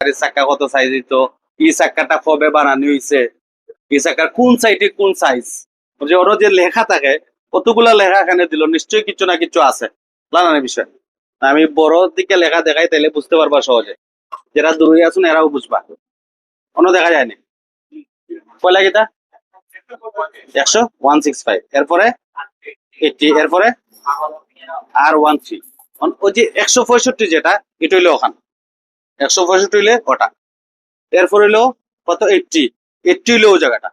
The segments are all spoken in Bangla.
গাড়ির চাক্কা কত সাইজ দিত ই চাক্কাটা কবে বানানো হয়েছে? ই চাক্কার কোন সাইডে কোন সাইজ ওর যে লেখা থাকে, কতগুলা লেখা এখানে দিল? নিশ্চয়ই কিছু না কিছু আছে। বিষয়। আমি বড় দিকে লেখা দেখাই, তাইলে বুঝতে পারবা সহজে। যারা দূরে আছেন, এরাও বুঝবা। কোনো দেখা যায়নি? কয়লা গীতা একশো? ওয়ান সিক্স ফাইভ এরপরে? এইটি এরপরে? আর ওয়ান থ্রি ওই যে একশো পঁয়ষট্টি যেটা, এটা হইল ওখান। একশো পঁয়ষট্টি হইলে ওটা এরপর হইল কত? এইটটি এইটটি হইল ওই জায়গাটা।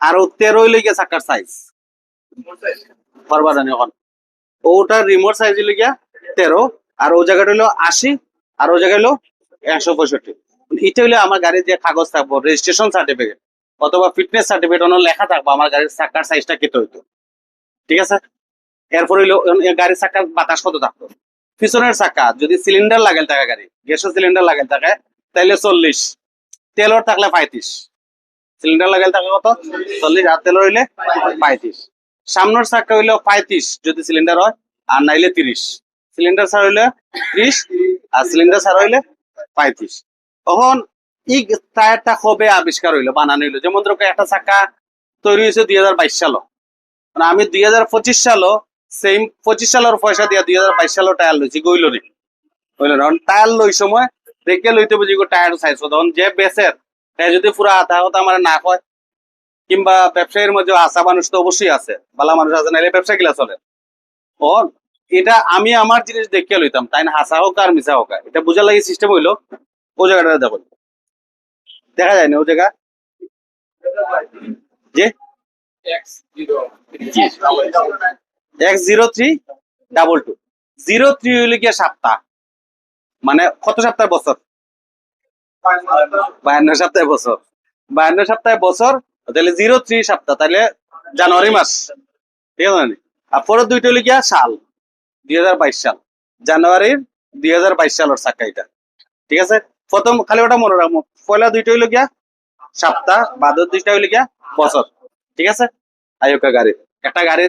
আর তেরো হইলে গিয়ে চাকার সাইজ পারবা এখন। রিমোট সাইজ হইলে গিয়া তেরো। আর ও জায়গাটা হইল আশি। আর ও জায়গা হইল একশো পঁয়ষট্টি। এটা হইলে আমার গাড়ির যে কাগজ থাকব রেজিস্ট্রেশন সার্টিফিকেট অথবা ফিটনেস সার্টিফিকেট অন্য লেখা থাকব, আমার গাড়ির চাকার সাইজটা কেটে হইতো। ঠিক আছে? এরপর হইল গাড়ির চাকার বাতাস কত থাকতো? পিছনের চাকা, যদি সিলিন্ডার লাগাল থাকে গাড়ি গ্যাসের সিলিন্ডার লাগাল থাকে তাইলে চল্লিশ। তেলর থাকলে পঁয়ত্রিশ সিলিন্ডার লাগাল থাকে কত? চল্লিশ। আর তেলর হইলে পঁয়ত্রিশ সামনের চাকা হইল পঁয়ত্রিশ যদি সিলিন্ডার হয় আর নাইলে তিরিশ সিলিন্ডার ছাড়া হইলে ত্রিশ আর সিলিন্ডার ছাড়া হইলে পঁয়ত্রিশ তখন এই টায়ারটা কবে আবিষ্কার হইল, বানানো হইল। যেমন ধরো একটা চাকা তৈরি হয়েছে দুই হাজার বাইশ সালও মানে আমি দুই হাজার পঁচিশ সালও সেম পঁচিশ সালের পয়সা দিয়া দুই হাজার বাইশ সালের টায়ার লইছি গইল নি হইল না কারণ টায়ার লই সময় দেখে লইতে বুঝি টায়ার চাইছো তখন যে বেচের তাই যদি পুরো আধা কথা আমার না কয় কিংবা ব্যবসায়ীর মধ্যে আসা মানুষ তো অবশ্যই আছে বালা মানুষ আছে নাইলে ব্যবসা কিলা চলে। ও এটা আমি আমার জিনিস দেখে লইতাম তাই না? হাসা হোক আর মিশা হোক এটা বোঝার লাগে সিস্টেম হইল ও জায়গাটা দেখো। দেখা যায় না ও জায়গা? যে? X zero three double two zero three হইলে গিয়ে সপ্তাহ মানে কত সপ্তাহ বছর? বায়ান্ন সপ্তাহে বছর। বায়ান্ন সপ্তাহে বছর, তাহলে জিরো থ্রি সপ্তাহ তাহলে জানুয়ারি মাস। ঠিক আছে? আর পরের দুইটা হইলে গিয়া সাল, দুই হাজার বাইশ সাল। জানুয়ারির দুই হাজার বাইশ সালের চাকা এটা। ঠিক আছে? প্রথম, খালি ওটা মনে রাখব পয়লা দুইটা হইল গিয়া সপ্তাহ বাদর দুইটা হইল গিয়া বছর। ঠিক আছে? আয়োকা গাড়ি একটা গাড়ি